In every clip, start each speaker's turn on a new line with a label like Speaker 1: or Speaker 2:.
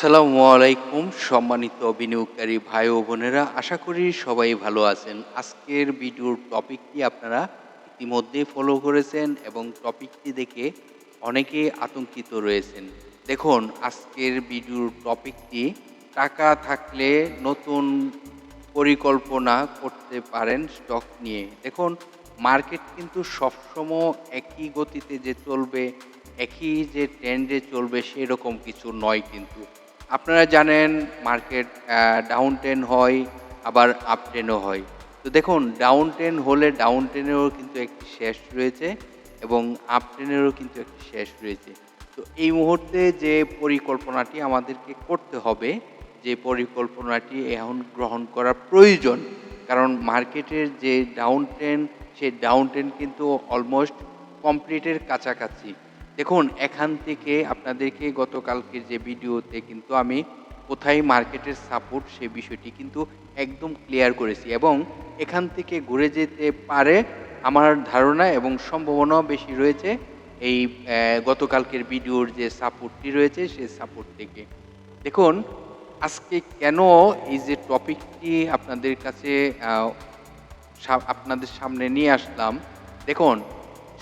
Speaker 1: আসসালামু আলাইকুম, সম্মানিত বিনিয়োগকারী ভাই ও বোনেরা, আশা করি সবাই ভালো আছেন। আজকের ভিডিওর টপিকটি আপনারা ইতিমধ্যে ফলো করেছেন এবং টপিকটি দেখে অনেকেই আতঙ্কিত রয়েছেন। দেখুন, আজকের ভিডিওর টপিকটি, টাকা থাকলে নতুন পরিকল্পনা করতে পারেন স্টক নিয়ে। দেখুন মার্কেট কিন্তু সবসময় একই গতিতে যে চলবে, একই যে ট্রেন্ডে চলবে, সেরকম কিছু নয় কিন্তু। আপনারা জানেন মার্কেট ডাউন ট্রেন হয়, আবার আপ ট্রেনও হয়। তো দেখুন ডাউন ট্রেন হলে ডাউন ট্রেনেরও কিন্তু একটি শেষ রয়েছে এবং আপ ট্রেনেরও কিন্তু একটি শেষ রয়েছে। তো এই মুহূর্তে যে পরিকল্পনাটি আমাদেরকে করতে হবে, যে পরিকল্পনাটি এখন গ্রহণ করা প্রয়োজন, কারণ মার্কেটের যে ডাউন ট্রেন সেই ডাউন ট্রেন কিন্তু অলমোস্ট কমপ্লিটের কাছাকাছি। দেখুন, এখান থেকে আপনাদেরকে গতকালকের যে ভিডিওতে কিন্তু আমি কোথায় মার্কেটের সাপোর্ট সে বিষয়টি কিন্তু একদম ক্লিয়ার করেছি এবং এখান থেকে ঘুরে যেতে পারে আমার ধারণা এবং সম্ভাবনাও বেশি রয়েছে এই গতকালকের ভিডিওর যে সাপোর্টটি রয়েছে সেই সাপোর্ট থেকে। দেখুন, আজকে কেন এই যে টপিকটি আপনাদের কাছে আপনাদের সামনে নিয়ে আসলাম, দেখুন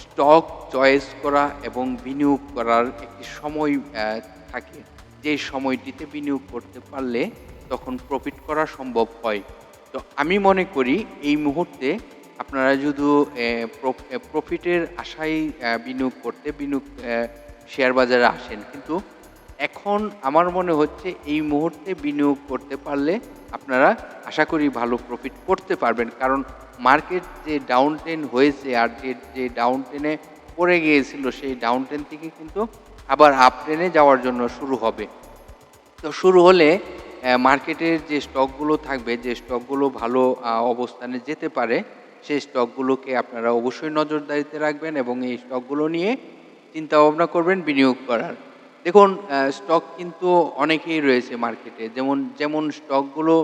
Speaker 1: স্টক চয়েস করা এবং বিনিয়োগ করার একটি সময় থাকে। যে সময়টিতে বিনিয়োগ করতে পারলে তখন প্রফিট করা সম্ভব হয়। তো আমি মনে করি এই মুহূর্তে আপনারা যদি প্রফিটের আশায় বিনিয়োগ করতে, বিনিয়োগ শেয়ার বাজারে আসেন। কিন্তু এখন আমার মনে হচ্ছে এই মুহূর্তে বিনিয়োগ করতে পারলে আপনারা আশা করি ভালো প্রফিট করতে পারবেন। কারণ মার্কেট যে ডাউন ট্রেন হয়েছে আর যে যে ডাউন ট্রেনে পড়ে গিয়েছিল, সেই ডাউন ট্রেন থেকে কিন্তু আবার আপ ট্রেনে যাওয়ার জন্য শুরু হবে। তো শুরু হলে মার্কেটের যে স্টকগুলো থাকবে, যে স্টকগুলো ভালো অবস্থানে যেতে পারে, সেই স্টকগুলোকে আপনারা অবশ্যই নজরদারিতে রাখবেন এবং এই স্টকগুলো নিয়ে চিন্তা ভাবনা করবেন, বিনিয়োগ করার। দেখুন স্টক কিন্তু অনেকেই রয়েছে মার্কেটে। যেমন যেমন স্টকগুলো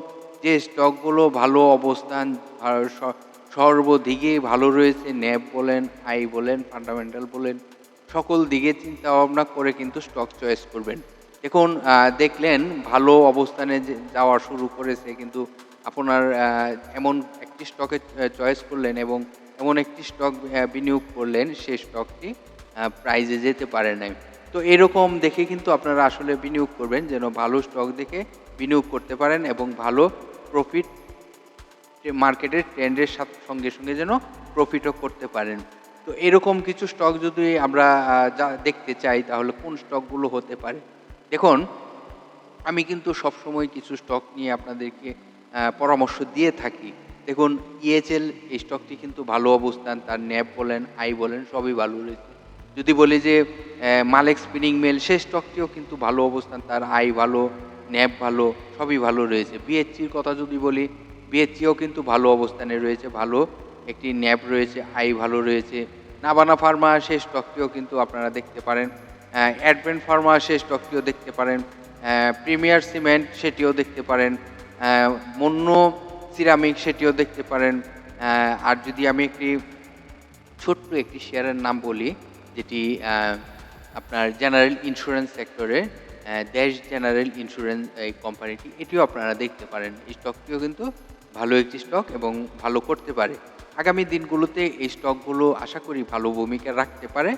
Speaker 1: যে স্টকগুলো ভালো অবস্থান স- সর্বদিকে ভালো রয়েছে ন্যাব বলেন আই বলেন, ফান্ডামেন্টাল বলেন, সকল দিকে চিন্তা ভাবনা করে কিন্তু স্টক চয়েস করবেন। দেখুন দেখলেন ভালো অবস্থানে যাওয়া শুরু করেছে, কিন্তু আপনার এমন একটি স্টকে চয়েস করলেন এবং এমন একটি স্টক বিনিয়োগ করলেন সেই স্টকটি প্রাইজে যেতে পারে নাই। তো এরকম দেখে কিন্তু আপনারা আসলে বিনিয়োগ করবেন, যেন ভালো স্টক দেখে বিনিয়োগ করতে পারেন এবং ভালো প্রফিট মার্কেটের ট্রেন্ডের সাথে, সঙ্গে সঙ্গে যেন প্রফিটও করতে পারেন। তো এরকম কিছু স্টক যদি আমরা দেখতে চাই, তাহলে কোন স্টকগুলো হতে পারে? দেখুন, আমি কিন্তু সবসময় কিছু স্টক নিয়ে আপনাদেরকে পরামর্শ দিয়ে থাকি। দেখুন ইএচএল এই স্টকটি কিন্তু ভালো অবস্থান, তার ন্যাপ বলেন আই বলেন, সবই ভালো রয়েছে। যদি বলি যে মালেক স্পিনিং মেল সেই স্টকটিও কিন্তু ভালো অবস্থান, তার আই ভালো ন্যাপ ভালো, সবই ভালো রয়েছে। বিএসসির কথা যদি বলি বিএসসিও কিন্তু ভালো অবস্থানে রয়েছে, ভালো। একটি ন্যাপ রয়েছে আই ভালো রয়েছে। নাবানা ফার্মা সেই স্টকটিও কিন্তু আপনারা দেখতে পারেন। অ্যাডভেন্ট ফার্মা সেই স্টকটিও দেখতে পারেন। প্রিমিয়ার সিমেন্ট সেটিও দেখতে পারেন। মন্য সিরামিক সেটিও দেখতে পারেন। আর যদি আমি একটি ছোট্ট একটি শেয়ারের নাম বলি, যেটি আপনার জেনারেল ইন্স্যুরেন্স সেক্টরে দেশ জেনারেল ইন্স্যুরেন্স এই কোম্পানিটি এটিও আপনারা দেখতে পারেন। স্টকটিও কিন্তু ভালো একটি স্টক এবং ভালো করতে পারে। আগামী দিনগুলোতে এই স্টকগুলো আশা করি ভালো ভূমিকা রাখতে পারে।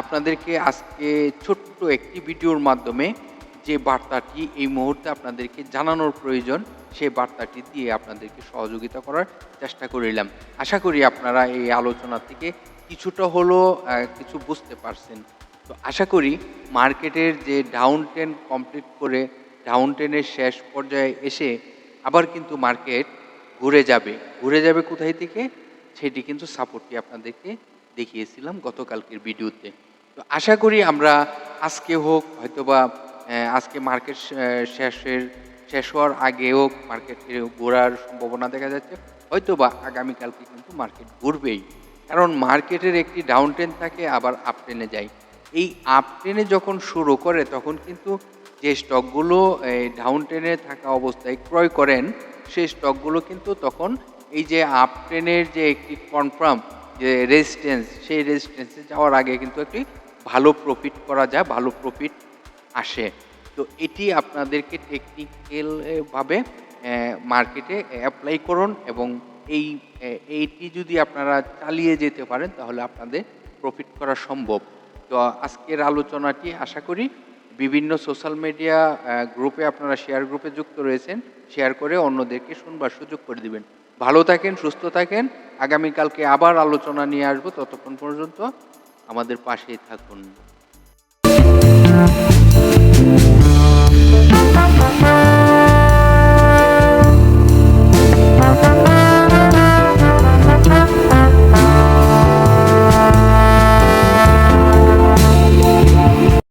Speaker 1: আপনাদেরকে আজকে ছোট্ট একটি ভিডিওর মাধ্যমে যে বার্তাটি এই মুহূর্তে আপনাদেরকে জানানোর প্রয়োজন সেই বার্তাটি দিয়ে আপনাদেরকে সহযোগিতা করার চেষ্টা করিলাম। আশা করি আপনারা এই আলোচনা থেকে কিছুটা হলেও কিছু বুঝতে পারছেন। তো আশা করি মার্কেটের যে ডাউন ট্রেন কমপ্লিট করে ডাউন ট্রেনের শেষ পর্যায়ে এসে আবার কিন্তু মার্কেট ঘুরে যাবে। ঘুরে যাবে কোথায় থেকে? সেটি কিন্তু সাপোর্টটি আপনাদেরকে দেখিয়েছিলাম গতকালকের ভিডিওতে। তো আশা করি আমরা আজকে হোক, হয়তোবা আজকে মার্কেট শেষের, শেষ হওয়ার আগে হোক, মার্কেট ঘোরার সম্ভাবনা দেখা যাচ্ছে, হয়তোবা আগামীকালকে কিন্তু মার্কেট ঘুরবেই। কারণ মার্কেটের একটি ডাউন ট্রেন থাকে, আবার আপ ট্রেনে যায়। এই আপ ট্রেনে যখন শুরু করে, তখন কিন্তু যে স্টকগুলো ডাউন ট্রেনে থাকা অবস্থায় ক্রয় করেন, সেই স্টকগুলো কিন্তু তখন এই যে আপ ট্রেনের যে একটি কনফার্ম যে রেজিস্ট্যান্স সেই রেজিস্ট্যান্সে যাওয়ার আগে কিন্তু একটি ভালো প্রফিট করা যায়, ভালো প্রফিট আসে। তো এটি আপনাদেরকে টেকনিক্যাল ভাবে মার্কেটে অ্যাপ্লাই করুন এবং এই এইটি যদি আপনারা চালিয়ে যেতে পারেন, তাহলে আপনাদের প্রফিট করা সম্ভব। তো আজকের আলোচনাটি আশা করি বিভিন্ন সোশ্যাল মিডিয়া গ্রুপে আপনারা শেয়ার গ্রুপে যুক্ত রয়েছেন, শেয়ার করে অন্যদেরকে শুনবার সুযোগ করে দিবেন। ভালো থাকেন, সুস্থ থাকেন। আগামীকালকে আবার আলোচনা নিয়ে আসব। ততক্ষণ পর্যন্ত আমাদের পাশেই থাকুন।